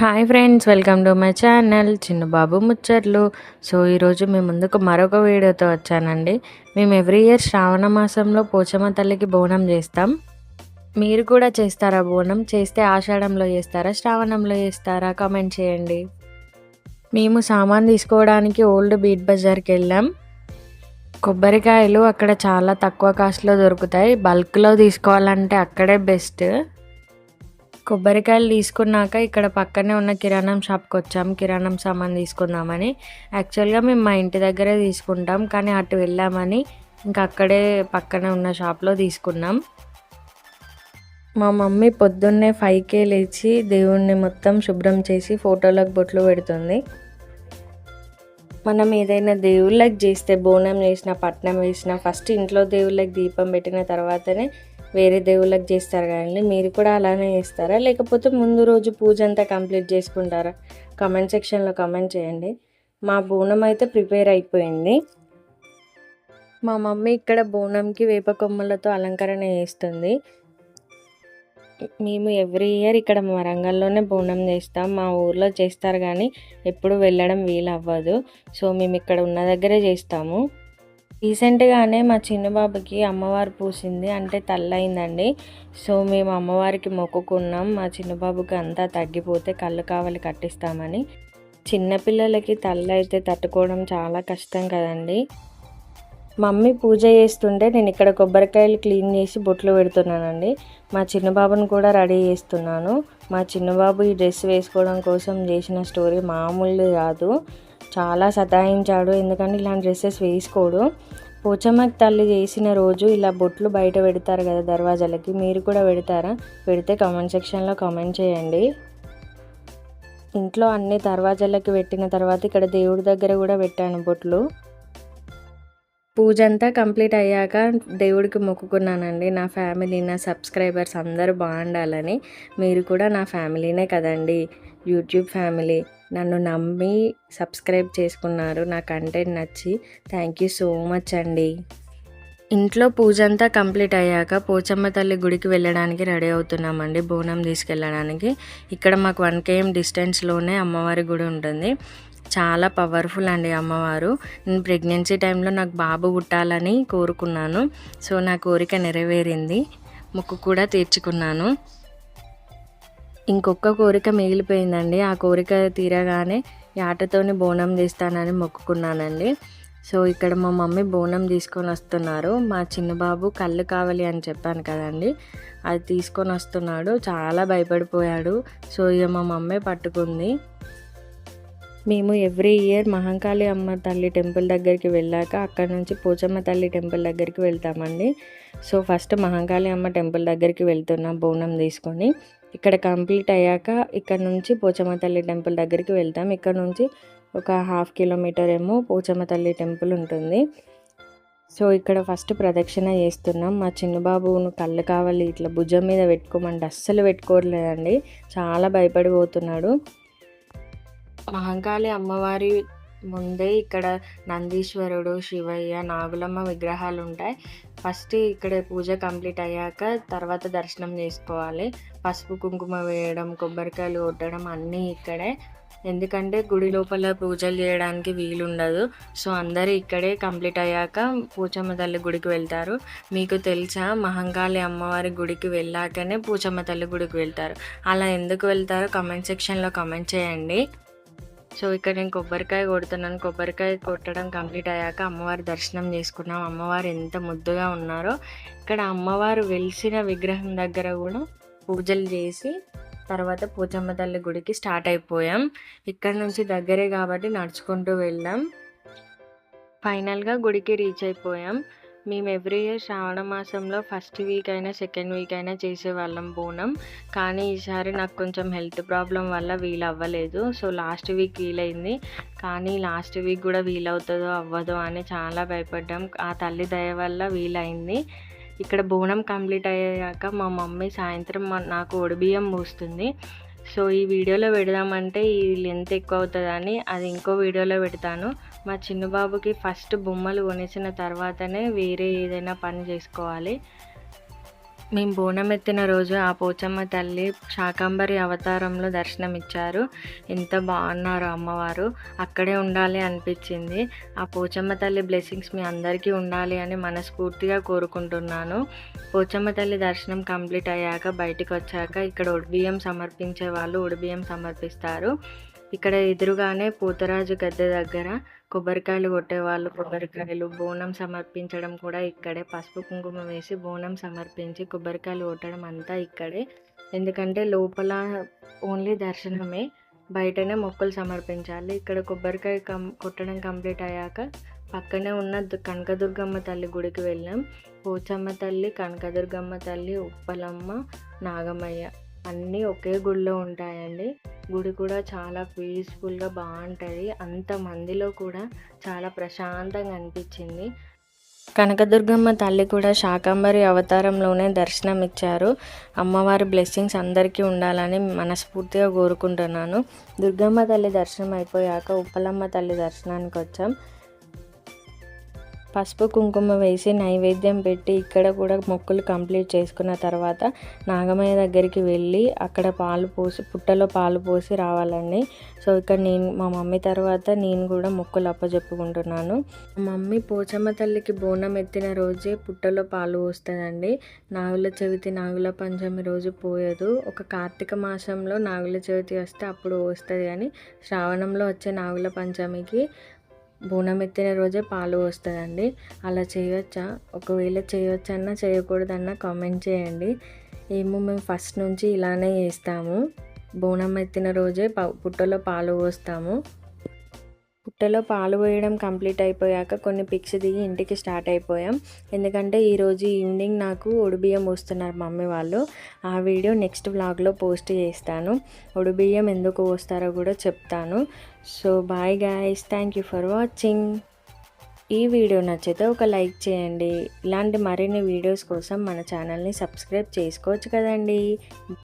Hi friends welcome to my channel Chinna Babu ముచ్చట్లు so ఈరోజు మేము ముందుకు మరొక వీడియోతో వచ్చానండి. మేము ఎవ్రీ ఇయర్ శ్రావణ మాసంలో పోచమ్మ తల్లికి బోనం చేస్తాం. మీరు కూడా చేస్తారా బోనం? చేస్తే ఆషాఢంలో చేస్తారా శ్రావణంలో చేస్తారా? కామెంట్ చేయండి. మేము సామాన్ తీసుకోవడానికి ఓల్డ్ బీట్ బజార్కి వెళ్ళాం. కొబ్బరికాయలు అక్కడ చాలా తక్కువ కాస్ట్లో దొరుకుతాయి. బల్క్లో తీసుకోవాలంటే అక్కడే బెస్ట్ కొబ్బరికాయలు తీసుకున్నాక ఇక్కడ పక్కనే ఉన్న కిరాణం షాప్కి వచ్చాం. కిరాణం సామాన్ తీసుకుందామని. యాక్చువల్గా మేము మా ఇంటి దగ్గరే తీసుకుంటాం కానీ అటు వెళ్ళామని ఇంకా అక్కడే పక్కనే ఉన్న షాప్లో తీసుకున్నాం. మా మమ్మీ పొద్దున్నే ఫైవ్కే లేచి దేవుణ్ణి మొత్తం శుభ్రం చేసి ఫోటోలకు బొట్లు పెడుతుంది. మనం ఏదైనా దేవుళ్ళకి చేస్తే బోనం చేసిన పట్నం వేసిన ఫస్ట్ ఇంట్లో దేవుళ్ళకి దీపం పెట్టిన తర్వాతనే వేరే దేవుళ్ళకి చేస్తారు కానీ మీరు కూడా అలానే చేస్తారా? లేకపోతే ముందు రోజు పూజ అంతా కంప్లీట్ చేసుకుంటారా? కమెంట్ సెక్షన్లో కమెంట్ చేయండి. మా బోనం అయితే ప్రిపేర్ అయిపోయింది. మా మమ్మీ ఇక్కడ బోనంకి వేప కొమ్మలతో అలంకరణ చేస్తుంది. మేము ఎవ్రీ ఇయర్ ఇక్కడ వరంగల్లోనే బోనం చేస్తాం. మా ఊర్లో చేస్తారు కానీ ఎప్పుడు వెళ్ళడం వీలు అవ్వదు సో మేము ఇక్కడ ఉన్న దగ్గరే చేస్తాము. రీసెంట్గానే మా చిన్న బాబుకి అమ్మవారు పూసింది. అంటే తల్లయిందండి. సో మేము అమ్మవారికి మొక్కుకున్నాం. మా చిన్న బాబుకి అంతా తగ్గిపోతే కళ్ళు కావాలి కట్టిస్తామని. చిన్నపిల్లలకి తల్ల అయితే తట్టుకోవడం చాలా కష్టం కదండి. మమ్మీ పూజ చేస్తుంటే నేను ఇక్కడ కొబ్బరికాయలు క్లీన్ చేసి బొట్లు పెడుతున్నానండి. మా చిన్నబాబును కూడా రెడీ చేస్తున్నాను. మా చిన్నబాబు ఈ డ్రెస్ వేసుకోవడం కోసం చేసిన స్టోరీ మామూలు కాదు. చాలా సతాయించాడు. ఎందుకంటే ఇలాంటి డ్రెస్సెస్ వేసుకోడు. పోచమ్మకి తల్లి చేసిన రోజు ఇలా బొట్లు బయట పెడతారు కదా దర్వాజాలకి. మీరు కూడా పెడతారా? పెడితే కామెంట్ సెక్షన్లో కామెంట్ చేయండి. ఇంట్లో అన్ని దర్వాజాలకి పెట్టిన తర్వాత ఇక్కడ దేవుడి దగ్గర కూడా పెట్టాను బొట్లు. పూజ అంతా కంప్లీట్ అయ్యాక దేవుడికి మొక్కుకున్నానండి. నా ఫ్యామిలీ నా సబ్స్క్రైబర్స్ అందరూ బాగుండాలని. మీరు కూడా నా ఫ్యామిలీనే కదండి. YouTube family. నన్ను నమ్మి సబ్స్క్రైబ్ చేసుకున్నారు. నా కంటెంట్ నచ్చి థ్యాంక్ యూ సో మచ్ అండి. ఇంట్లో పూజ అంతా కంప్లీట్ అయ్యాక పోచమ్మ తల్లి గుడికి వెళ్ళడానికి రెడీ అవుతున్నామండి. బోనం తీసుకెళ్ళడానికి. ఇక్కడ మాకు వన్ కేఎం డిస్టెన్స్లోనే అమ్మవారి గుడి ఉంటుంది. చాలా పవర్ఫుల్ అండి అమ్మవారు. నేను ప్రెగ్నెన్సీ టైంలో నాకు బాబు పుట్టాలని కోరుకున్నాను. సో నా కోరిక నెరవేరింది. ముక్కు కూడా తీర్చుకున్నాను. ఇంకొక కోరిక మిగిలిపోయిందండి. ఆ కోరిక తీరగానే ఆటతోని బోనం తీస్తానని మొక్కుకున్నానండి. సో ఇక్కడ మా మమ్మీ బోనం తీసుకొని వస్తున్నారు. మా చిన్న బాబు కళ్ళు కావాలి అని చెప్పాను కదండి. అది తీసుకొని వస్తున్నాడు. చాలా భయపడిపోయాడు. సో ఇక మా మమ్మీ పట్టుకుంది. మేము ఎవ్రీ ఇయర్ మహంకాళి అమ్మ తల్లి టెంపుల్ దగ్గరికి వెళ్ళాక అక్కడ నుంచి పోచమ్మ తల్లి టెంపుల్ దగ్గరికి వెళ్తామండి. సో ఫస్ట్ మహంకాళి అమ్మ టెంపుల్ దగ్గరికి వెళ్తున్నాం బోనం తీసుకొని. ఇక్కడ కంప్లీట్ అయ్యాక ఇక్కడ నుంచి పోచమ్మ తల్లి టెంపుల్ దగ్గరికి వెళ్తాం. ఇక్కడ నుంచి ఒక హాఫ్ కిలోమీటర్ ఏమో పోచమ్మ తల్లి టెంపుల్ ఉంటుంది. సో ఇక్కడ ఫస్ట్ ప్రదక్షిణ చేస్తున్నాం. మా చిన్నబాబును కళ్ళు కావాలి ఇట్లా భుజం మీద పెట్టుకోమంటే అస్సలు పెట్టుకోవట్లేదండి చాలా భయపడిపోతున్నాడు. మహంకాళి అమ్మవారి ముందే ఇక్కడ నందీశ్వరుడు శివయ్య నాగులమ్మ విగ్రహాలు ఉంటాయి ఫస్ట్ ఇక్కడ పూజ కంప్లీట్ అయ్యాక తర్వాత దర్శనం చేసుకోవాలి. పసుపు కుంకుమ వేయడం కొబ్బరికాయలు కొట్టడం అన్నీ ఇక్కడే. ఎందుకంటే గుడి లోపల పూజలు చేయడానికి వీలుండదు. సో అందరూ ఇక్కడే కంప్లీట్ అయ్యాక పూచమ్మ తల్లి గుడికి వెళ్తారు. మీకు తెలుసా మహంకాళి అమ్మవారి గుడికి వెళ్ళాకనే పూచమ్మ తల్లి గుడికి వెళ్తారు. అలా ఎందుకు వెళ్తారో కమెంట్ సెక్షన్లో కమెంట్ చేయండి. సో ఇక్కడ నేను కొబ్బరికాయ కొడుతున్నాను. కొబ్బరికాయ కొట్టడం కంప్లీట్ అయ్యాక అమ్మవారి దర్శనం చేసుకున్నాం. అమ్మవారు ఎంత ముద్దుగా ఉన్నారో. ఇక్కడ అమ్మవారు వెలిసిన విగ్రహం దగ్గర కూడా పూజలు చేసి తర్వాత పూచమ్మ తల్లి గుడికి స్టార్ట్ అయిపోయాం. ఇక్కడ నుంచి దగ్గరే కాబట్టి నడుచుకుంటూ వెళ్ళాం ఫైనల్గా గుడికి రీచ్ అయిపోయాం. మేము ఎవ్రీ ఇయర్ శ్రావణ మాసంలో ఫస్ట్ వీక్ అయినా సెకండ్ వీక్ అయినా చేసేవాళ్ళం బోనం. కానీ ఈసారి నాకు కొంచెం హెల్త్ ప్రాబ్లం వల్ల వీలు అవ్వలేదు. సో లాస్ట్ వీక్ వీలైంది. కానీ లాస్ట్ వీక్ కూడా వీలవుతుందో అవ్వదో అని చాలా భయపడ్డాం. ఆ తల్లి దయ వల్ల వీలైంది. ఇక్కడ బోనం కంప్లీట్ అయ్యాక మా మమ్మీ సాయంత్రం నాకు ఒడిబియ్యం మూస్తుంది సో ఈ వీడియోలో పెడదామంటే ఈ లెంత్ ఎక్కువ అవుతుందని అది ఇంకో వీడియోలో పెడతాను. మా చిన్న బాబుకి ఫస్ట్ బొమ్మలు కొనేసిన తర్వాతనే వేరే ఏదైనా పని చేసుకోవాలి. మేము బోనం ఎత్తిన రోజు ఆ పోచమ్మ తల్లి శాకాంబరి అవతారంలో దర్శనమిచ్చారు. ఎంత బాగున్నారు అమ్మవారు. అక్కడే ఉండాలి అనిపించింది. ఆ పోచమ్మ తల్లి బ్లెస్సింగ్స్ మీ అందరికీ ఉండాలి అని మనస్ఫూర్తిగా కోరుకుంటున్నాను. పోచమ్మ తల్లి దర్శనం కంప్లీట్ అయ్యాక బయటికి వచ్చాక ఇక్కడ ఉడిబియ్యం సమర్పించే వాళ్ళు ఉడిబియ్యం సమర్పిస్తారు. ఇక్కడ ఎదురుగానే పూతరాజు గద్దె దగ్గర కొబ్బరికాయలు కొట్టేవాళ్ళు. కొబ్బరికాయలు బోనం సమర్పించడం కూడా ఇక్కడే. పసుపు కుంకుమ వేసి బోనం సమర్పించి కొబ్బరికాయలు కొట్టడం అంతా ఇక్కడే. ఎందుకంటే లోపల ఓన్లీ దర్శనమే. బయటనే మొక్కులు సమర్పించాలి. ఇక్కడ కొబ్బరికాయ కం కొట్టడం కంప్లీట్ అయ్యాక పక్కనే ఉన్న దు- కనకదుర్గమ్మ తల్లి గుడికి వెళ్ళాం. పోచమ్మ తల్లి కనకదుర్గమ్మ తల్లి ఉప్పలమ్మ నాగమయ్య అన్నీ ఒకే గుడిలో ఉంటాయండి. గుడి కూడా చాలా పీస్ఫుల్గా బాగుంటుంది. అంత మందిలో కూడా చాలా ప్రశాంతంగా అనిపించింది. కనకదుర్గమ్మ తల్లి కూడా శాకాంబరి అవతారంలోనే దర్శనం ఇచ్చారు అమ్మవారి బ్లెస్సింగ్స్ అందరికీ ఉండాలని మనస్ఫూర్తిగా కోరుకుంటున్నాను. దుర్గమ్మ తల్లి దర్శనం అయిపోయాక ఉప్పలమ్మ తల్లి దర్శనానికి వచ్చాం పసుపు కుంకుమ వేసి నైవేద్యం పెట్టి ఇక్కడ కూడా మొక్కులు కంప్లీట్ చేసుకున్న తర్వాత నాగమయ్య దగ్గరికి వెళ్ళి అక్కడ పాలు పోసి పుట్టలో పాలు పోసి రావాలండి. సో ఇక్కడ నేను మా మమ్మీ తర్వాత నేను కూడా మొక్కులు అప్పచెప్పుకుంటున్నాను మా మమ్మీ పోచమ్మ తల్లికి బోనం ఎత్తిన రోజే పుట్టలో పాలు పోస్తుందండి. నాగుల చవితి నాగుల పంచమి రోజు పోయదు. ఒక కార్తీక మాసంలో నాగుల చవితి వస్తే అప్పుడు పోస్తుంది కానీ శ్రావణంలో వచ్చే నాగుల పంచమికి బోనం ఎత్తిన రోజే పాలు వస్తుందండి అలా చేయొచ్చా? ఒకవేళ చేయొచ్చన్నా చేయకూడదన్నా కామెంట్ చేయండి. ఏమో మేము ఫస్ట్ నుంచి ఇలానే చేస్తాము. బోనం ఎత్తిన రోజే పుట్టలో పాలు పోస్తాము. పుట్టలో పాలు పోయడం కంప్లీట్ అయిపోయాక కొన్ని పిక్స్ దిగి ఇంటికి స్టార్ట్ అయిపోయాం. ఎందుకంటే ఈరోజు ఈవినింగ్ నాకు ఒడిబియ్యం పోస్తున్నారు మమ్మీ వాళ్ళు. ఆ వీడియో నెక్స్ట్ వ్లాగ్లో పోస్ట్ చేస్తాను. ఒడిబియ్యం ఎందుకు పోస్తారో కూడా చెప్తాను. So bye guys. Thank you for watching. ఈ వీడియో నచ్చితే ఒక లైక్ చేయండి. ఇలాంటి మరిన్ని వీడియోస్ కోసం మన ఛానల్ని సబ్స్క్రైబ్ చేసుకోవచ్చు కదండి.